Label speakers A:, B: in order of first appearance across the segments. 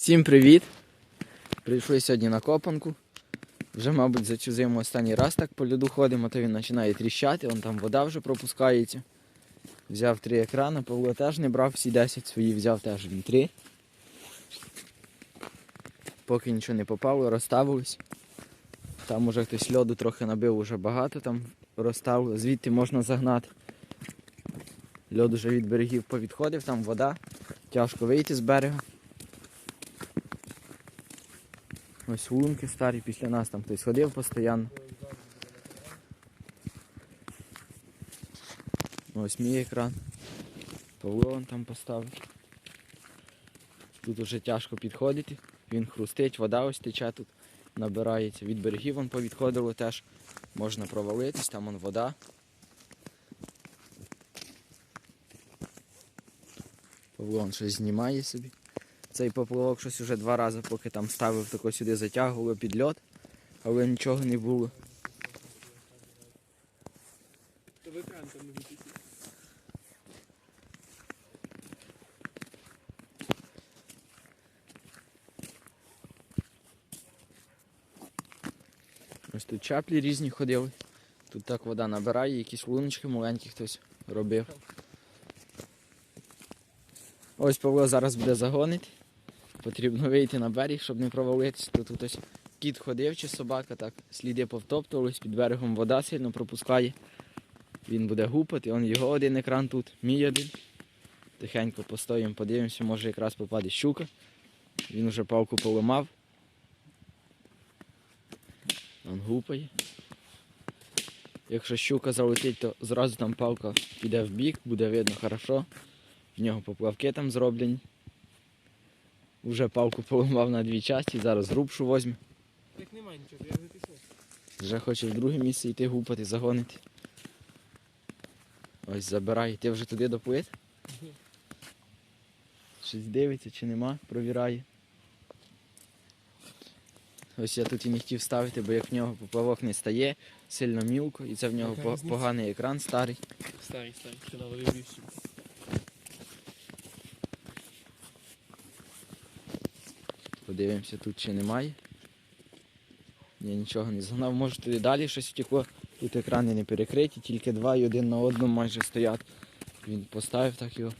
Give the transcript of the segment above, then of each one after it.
A: Всім привіт! Прийшли сьогодні на копанку. Вже, мабуть, за цю зиму останній раз так по льоду ходимо, то він починає тріщати, вон там вода вже пропускається. Взяв три екрани, Павло теж не брав, всі 10 свої взяв теж він три. Поки нічого не попало, розставились. Там уже хтось льоду трохи набив, уже багато там розставили, звідти можна загнати. Льод уже від берегів повідходив, там вода, тяжко вийти з берега. Ось лунки старі, після нас там хтось ходив постійно. Ось мій екран. Павло там поставив. Тут уже тяжко підходити. Він хрустить, вода ось тече тут, набирається. Від берегів вон повідходило теж. Можна провалитись, там вон вода. Павло вон щось знімає собі. Цей поплавок щось уже два рази, поки там ставив, тако сюди затягувало під льот, але нічого не було. Ось тут чаплі різні ходили. Тут так вода набирає, якісь луночки маленькі хтось робив. Ось Павло зараз буде загонити. Потрібно вийти на берег, щоб не провалитись. Тут, тут ось кіт ходив чи собака, так сліди повтоптувались, під берегом вода сильно пропускає. Він буде гупати, он його один екран тут, мій один. Тихенько постоїмо, подивимося, може якраз попаде щука. Він уже палку поламав. Он гупає. Якщо щука залетить, то зразу там палка піде в бік, буде видно хорошо. В нього поплавки там зроблені. Уже палку поламав на дві часті, зараз грубшу возьме.
B: Так немає нічого, я вже пішов.
A: Вже хоче в друге місце йти гупати, загонити. Ось забирай. Ти вже туди?
B: Ні.
A: Щось дивиться чи нема, провіряє. Ось я тут і не хотів ставити, бо як в нього поплавок не стає, сильно мілко, і це в нього
B: Яка різниця?
A: поганий екран старий.
B: Старий, старий, що навалив більше.
A: Подивимося тут чи немає. Ні, нічого не загнав. Може туди далі щось втекло. Тут екрани не перекриті, тільки два і один на одному майже стоять. Він поставив так його.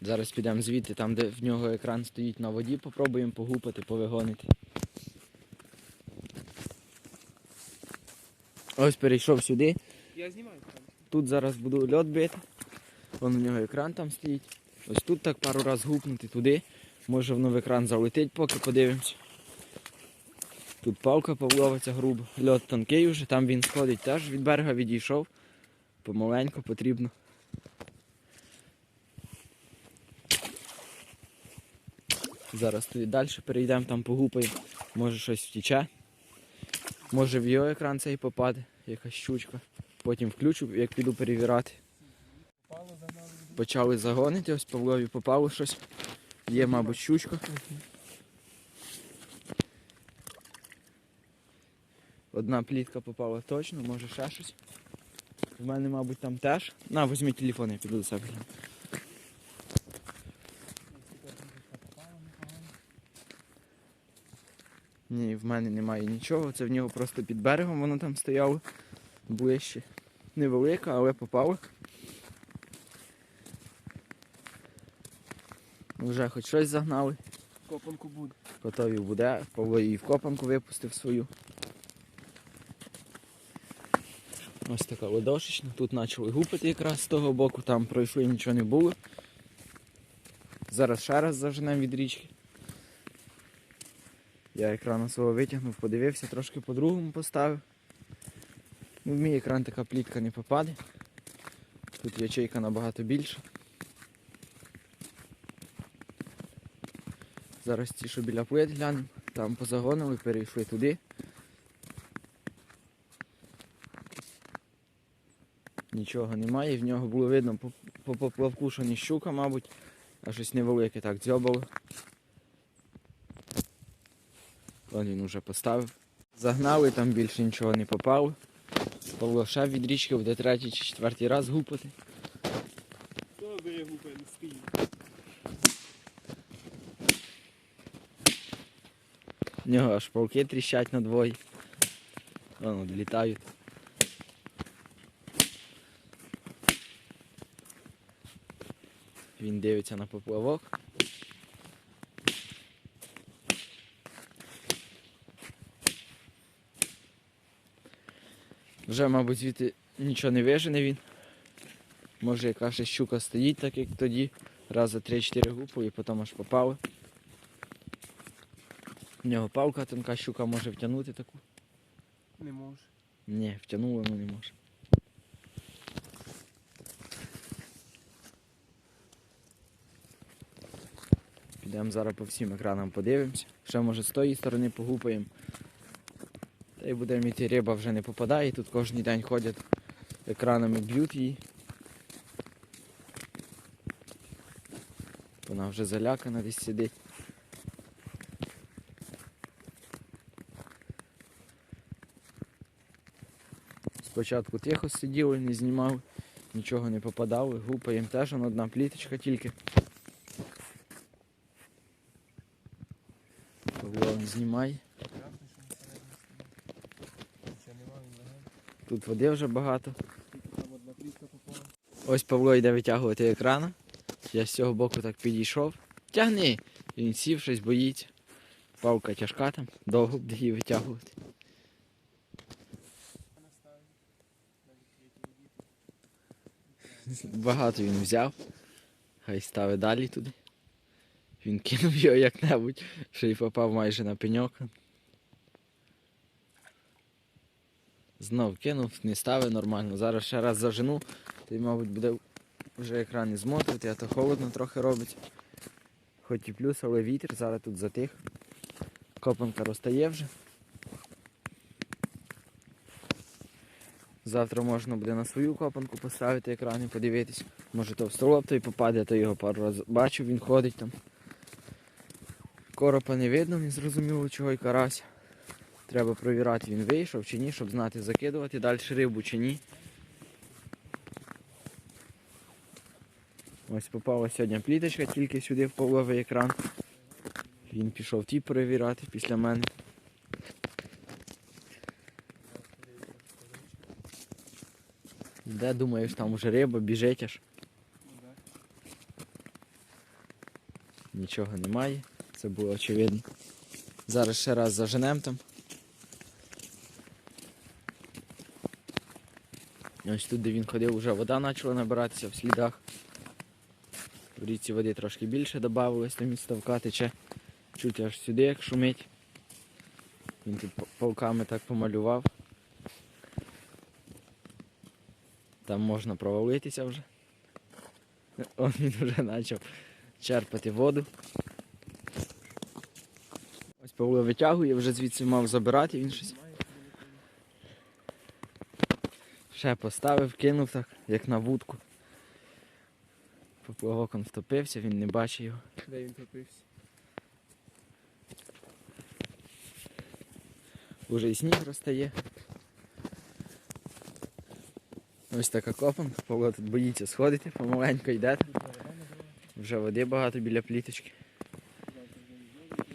A: Зараз підемо звідти, там де в нього екран стоїть на воді, попробуємо погупати, повигонити. Ось перейшов сюди.
B: Я знімаю.
A: Тут зараз буду льот бити. Вон у нього екран там стоїть. Ось тут так пару раз гупнути туди. Може воно в екран залетить, поки подивимось. Тут палка Павлова ця груба. Льот тонкий вже, там він сходить теж від берега відійшов. Помаленьку потрібно. Зараз туди далі перейдемо, там погупаємо. Може щось втіче. Може в його екран цей попаде, якась щучка. Потім включу, як піду
B: загнали.
A: Почали загонити, ось Павлові попало щось. Є, мабуть, щучка. Одна плітка попала точно, може ще щось. В мене, мабуть, там теж. На, візьми телефон, я піду до себе. Ні, в мене немає нічого. Це в нього просто під берегом воно там стояло ближче. Невелика, але попало. Вже хоч щось загнали.
B: Копанку буде.
A: Готові буде. Павло і в копанку випустив свою. Ось така ладошечна. Тут почали гупати якраз з того боку, там пройшли нічого не було. Зараз ще раз заженемо від річки. Я екран свого витягнув, подивився, трошки по-другому поставив. Ну, в мій екран така плітка не попаде. Тут ячейка набагато більша. Зараз ті, що біля плит глянемо, там позагонили, перейшли туди. Нічого немає, в нього було видно по, по поплавку, що не щука, мабуть, а щось невелике так дзьобало. Вон він уже поставив. Загнали, там більше нічого не попало. Павло від річки буде третій чи четвертий раз гупати.
B: Хто бере гупи, не стоїть.
A: В нього аж пауки тріщать на двоє. Вон відлітають. Він дивиться на поплавок. Вже, мабуть, звідти нічого не вижене він. Може яка ще щука стоїть, так як тоді. Раз за 3-4 гупу і потім аж попали. В нього палка тонка щука може втягнути таку.
B: Не може.
A: Ні, втягнула, але не може. Підемо зараз по всім екранам подивимося. Ще може з тої сторони погупаємо. Та й будемо йти, риба вже не попадає. Тут кожен день ходять екранами б'ють її. Вона вже залякана десь сидить. Спочатку тихо сиділи, не знімали, нічого не попадали, гупаємо теж вон одна пліточка тільки. Павло не знімає.
B: Ясно, що він всередині стоїть. Ще нема, він легенький.
A: Тут води вже багато. Ось Павло йде витягувати екрана. Я з цього боку так підійшов. Тягни! Він сів, щось боїться. Палка тяжка там, довго буде її витягувати. Багато він взяв. Хай ставить далі туди. Він кинув його як-небудь, що й попав майже на пеньок. Знов кинув, не ставить нормально. Зараз ще раз зажену, то й, мабуть, буде вже екран не змотувати, а то холодно трохи робить. Хоч і плюс, але вітер зараз тут затих. Копанка розтає вже. Завтра можна буде на свою копанку поставити екран і подивитись. Може то в столоб той попаде, то його пару разів бачив, він ходить там. Коропа не видно, не зрозуміло чого й карась. Треба провірати, він вийшов чи ні, щоб знати, закидувати далі рибу чи ні. Ось попала сьогодні пліточка тільки сюди в половий екран. Він пішов ті перевіряти після мене. Де думаєш, там уже риба, біжить аж. Нічого немає, це було очевидно. Зараз ще раз заженемо там. Ось тут, де він ходив, вже вода почала набиратися в слідах. В річці води трошки більше додавалось, там від ставка тече. Чуть аж сюди, як шумить. Він тут п- палками так помалював. Там можна провалитися вже. Он він вже почав черпати воду. Ось Павло витягує, вже звідси мав забирати, він щось
B: Немає,
A: ще поставив, кинув так, як на вудку. Поплавок он втопився, він не бачить його.
B: Де він топився?
A: Уже і сніг розтає. Ось така копанка, Павло тут боїться сходити, помаленько йде. Вже води багато біля пліточки.
B: Завтра вже відводить.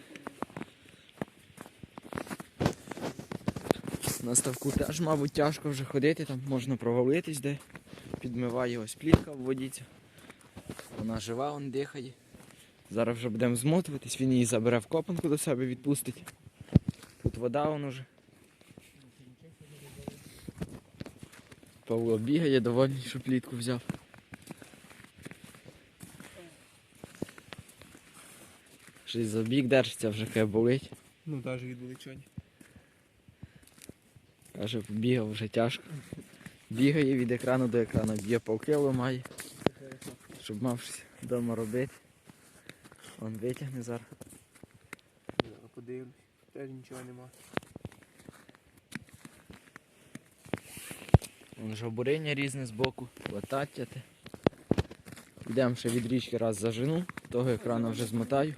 A: На ставку теж, мабуть, тяжко вже ходити, там можна провалитись, де підмиває ось плітка в воді. Вона жива, он дихає. Зараз вже будемо змотуватись, він її забере в копанку до себе, відпустить. Тут вода вон уже. Павло бігає, довольний, що плітку взяв. Щось за бік держиться, вже кає болить.
B: Ну, навіть від величання.
A: Каже, побігав вже тяжко. Бігає від екрану до екрану, б'є палки ламає, щоб мав щось вдома робити. Он витягне зараз.
B: А подивлюсь. Теж нічого нема.
A: Вон жабуриння різне збоку, латаття. те. Йдемо ще від річки раз зажену, того екрану вже змотаю.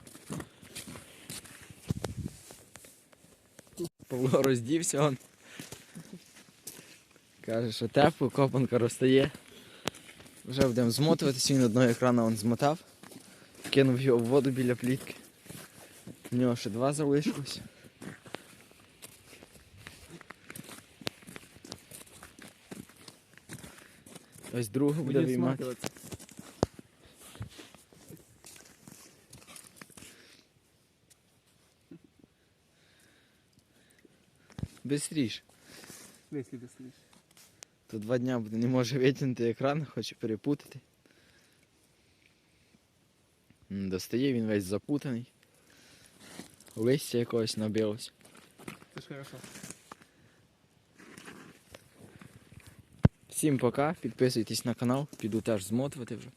A: Павло роздівся он. Каже, що тепло, копанка розстає. Вже будемо змотуватись, він одного екрана он змотав. Кинув його в воду біля плітки. У нього ще два залишилось. Ось другу буде виймати. Бистріш.
B: Досліш.
A: То два дня буде, не може витягнути екран, хоче перепутати. Достає, він весь запутаний. Листя якогось набилось.
B: Це ж хорошо.
A: Всім пока, підписуйтесь на канал, піду теж змотувати вже.